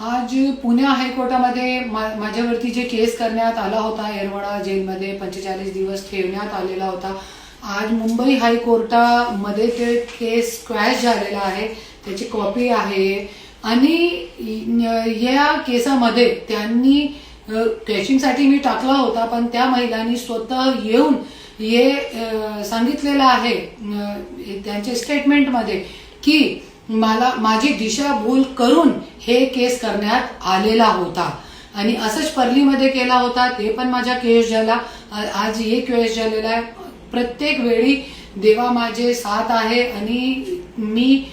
आज पुणे हायकोर्टामध्ये मा- माझ्यावरती जे केस करण्यात आला होता येरवडा जेलमध्ये पंचेचाळीस दिवस ठेवण्यात आलेला होता आज मुंबई हायकोर्टामध्ये ते केस स्क्वॅश झालेला आहे त्याची कॉपी आहे आणि या केसामध्ये त्यांनी क्रॅशिंगसाठी मी टाकला होता पण त्या महिलांनी स्वतः येऊन हे सांगितलेलं आहे त्यांच्या स्टेटमेंटमध्ये की मला माझी दिशाभूल करून हे केस करण्यात आलेला होता. आणि असंच परलीमध्ये केला होता ते पण माझ्या केस झाला. आज एक वेळेस झालेला आहे. प्रत्येक वेळी देवा माझे साथ आहे आणि मी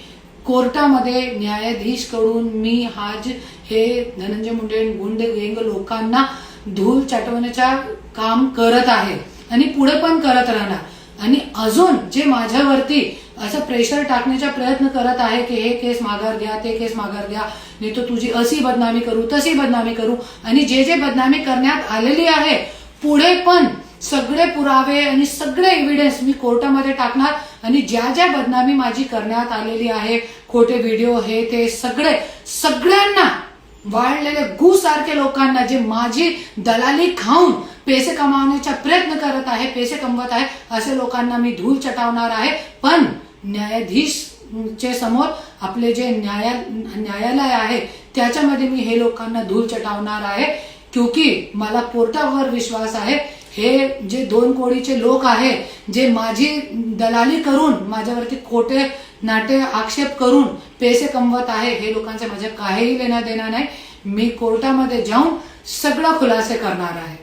कोर्टामध्ये न्यायाधीशकडून मी आज हे धनंजय मुंडे गुंड गँग लोकांना धूल चाटवण्याचा काम करत आहे. आणि पुढे पण करत राहणार. आणि अजून जे माझ्यावरती असं प्रेशर टाकण्याचा प्रयत्न करत आहे की हे केस माघार घ्या ते केस माघार घ्या. नाही तर तुझी अशी बदनामी करू तशी बदनामी करू. आणि जे जे बदनामी करण्यात आलेली आहे पुढे पण सगळे पुरावे आणि सगळे एव्हिडन्स मी कोर्टामध्ये टाकणार. आणि ज्या ज्या बदनामी माझी करण्यात आलेली आहे खोटे व्हिडिओ हे ते सगळे सगळ्यांना वाढलेले गू सारखे लोकांना जे माझी दलाली खाऊन पैसे कमावण्याचा प्रयत्न करत आहे पैसे कमवत आहे असे लोकांना मी धूल चटावणार आहे. पण न्यायाधीश चे समोर आपले जे न्याया न्यायालय आहे त्याच्यामध्ये मी हे लोकांना धूल चटावणार आहे. क्योंकि मला कोर्टावर विश्वास आहे. हे जे दोन कोडीचे लोक आहे जे माझी दलाली करून माझ्यावरती खोटे नाटे आक्षेप करून पैसे कमवत आहे हे लोकांचे माझ्या काहीही लेणं देणार नाही. मी कोर्टामध्ये जाऊन सगळं खुलासे करणार आहे.